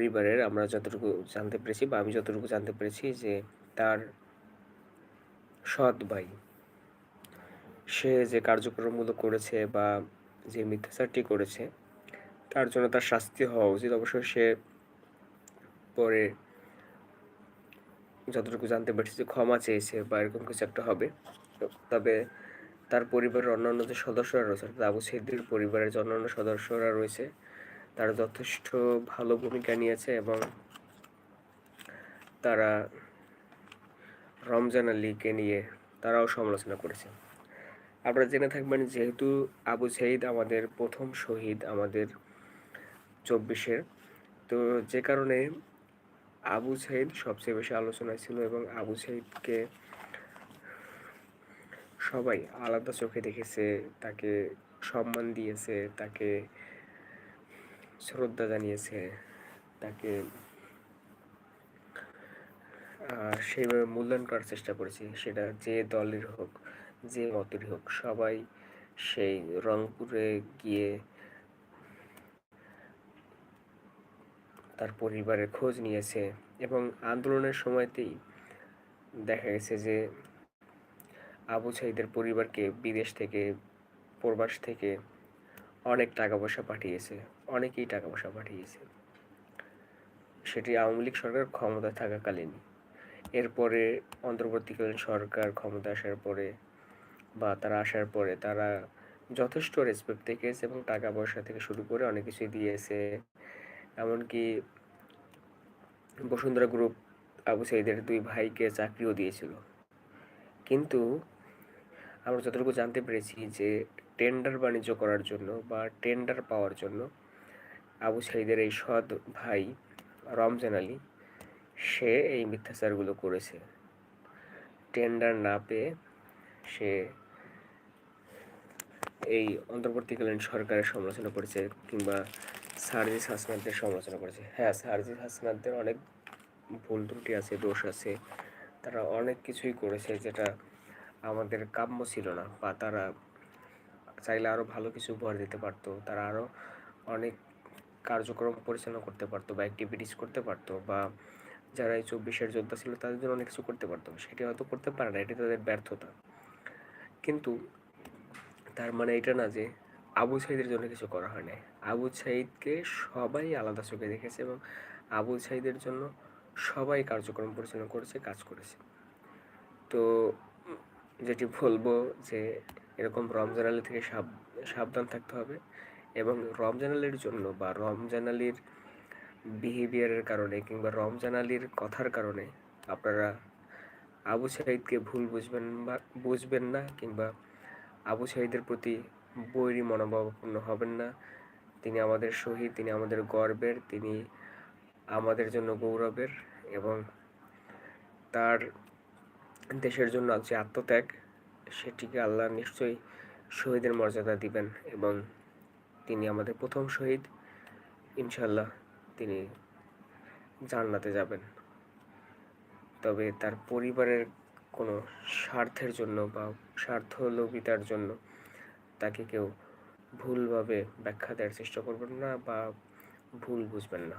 পরিবারের আমরা যতটুকু জানতে পেরেছি বা আমি যতটুকু জানতে পেরেছি যে তার সৎ ভাই, সে যে কার্যক্রমগুলো করেছে বা যে মিথ্যাচারটি করেছে, তার জন্য তার শাস্তি হওয়া উচিত। অবশ্যই সে পরে যতটুকু জানতে পারছি যে ক্ষমা চেয়েছে বা এরকম কিছু একটা হবে। তবে তার পরিবারের অন্যান্য যে সদস্যরা রয়েছে, অর্থাৎ আবু সাইদের পরিবারের যে অন্যান্য সদস্যরা রয়েছে তারা যথেষ্ট ভালো ভূমিকা নিয়েছে এবং তারা রমজান আলীকে নিয়ে তারাও সমালোচনা করেছে। আপনারা জেনে থাকবেন যেহেতু আবু সাইদ আমাদের প্রথম শহীদ আমাদের চব্বিশের, তো যে কারণে আবু সাইদ সবচেয়ে বেশি আলোচনায় ছিল এবং আবু সাইদকে সবাই আলাদা চোখে দেখেছে, তাকে সম্মান দিয়েছে, তাকে শ্রদ্ধা জানিয়েছে তাকে। সেইভাবে মূল্যায়ন করার চেষ্টা করেছি সেটা যে দলের হোক, যে মতেরই হোক, সবাই সেই রংপুরে গিয়ে তার পরিবারের খোঁজ নিয়েছে এবং আন্দোলনের সময়তেই দেখা গেছে যে আবু সাইদের পরিবারকে বিদেশ থেকে, প্রবাস থেকে অনেক টাকা পয়সা পাঠিয়েছে, অনেকেই টাকা পয়সা পাঠিয়েছে। সেটি আওয়ামী লীগ সরকার ক্ষমতায় থাকাকালীন। এরপরে অন্তর্বর্তীকালীন সরকার ক্ষমতা আসার পরে বা তারা আসার পরে তারা যথেষ্ট রেসপেক্ট দেখিয়েছে এবং টাকা পয়সা থেকে শুরু করে অনেক কিছুই দিয়েছে। এমনকি বসুন্ধরা গ্রুপ আবু সাইদের দুই ভাইকে চাকরিও দিয়েছিল। কিন্তু আমরা যতটুকু জানতে পেরেছি যে টেন্ডার বাণিজ্য করার জন্য বা টেন্ডার পাওয়ার জন্য আবু সাইদের এই সৎ ভাই রমজান আলী, সে এই মিথ্যাচারগুলো করেছে। টেন্ডার না পেয়ে সে এই অন্তর্বর্তীকালীন সরকারের সমালোচনা করেছে কিংবা সার্জিস হাসনাদের সমালোচনা করেছে। হ্যাঁ সার্জিস হাসনাদের অনেক ভুল ত্রুটি আছে, দোষ আছে। তারা অনেক কিছুই করেছে যেটা আমাদের কাম্য ছিল না বা তারা চাইলে আরও ভালো কিছু উপহার দিতে পারতো। তারা আরও অনেক কার্যক্রম পরিচালনা করতে পারতো বা অ্যাক্টিভিটিস করতে পারতো বা যারা এই চব্বিশের যোদ্ধা ছিল তাদের জন্য অনেক কিছু করতে পারতো। সেটি হয়তো করতে পারে না, এটি তাদের ব্যর্থতা। কিন্তু তার মানে এটা না যে আবু সাইদের জন্য কিছু করা হয় নাই। আবু সাইদকে সবাই আলাদা চোখে দেখেছে এবং আবু সাইদের জন্য সবাই কার্যক্রম পরিচালনা করেছে, কাজ করেছে। তো যেটি বলব যে এরকম রমজান আলী থেকে সাবধান থাকতে হবে। এবং রমজান আলীর জন্য বা রমজান আলীর বিহেভিয়ারের কারণে কিংবা রমজান আলীর কথার কারণে আপনারা আবু সাইদকে ভুল বুঝবেন বা, বুঝবেন না কিংবা আবু সাইদের প্রতি বৈরী মনোভাবাপন্ন হবেন না। তিনি আমাদের শহীদ, তিনি আমাদের গর্বের, তিনি আমাদের জন্য গৌরবের এবং তার দেশের জন্য যে আত্মত্যাগ সেটিকে আল্লাহ নিশ্চয়ই শহীদের মর্যাদা দিবেন এবং তিনি আমাদের প্রথম শহীদ। ইনশাল্লাহ তিনি জান্নাতে যাবেন। তবে তার পরিবারের কোনো স্বার্থের জন্য বা স্বার্থ লোভিতার জন্য তাকে কেউ ভুলভাবে ব্যাখ্যা দেওয়ার চেষ্টা করবেন না বা ভুল বুঝবেন না।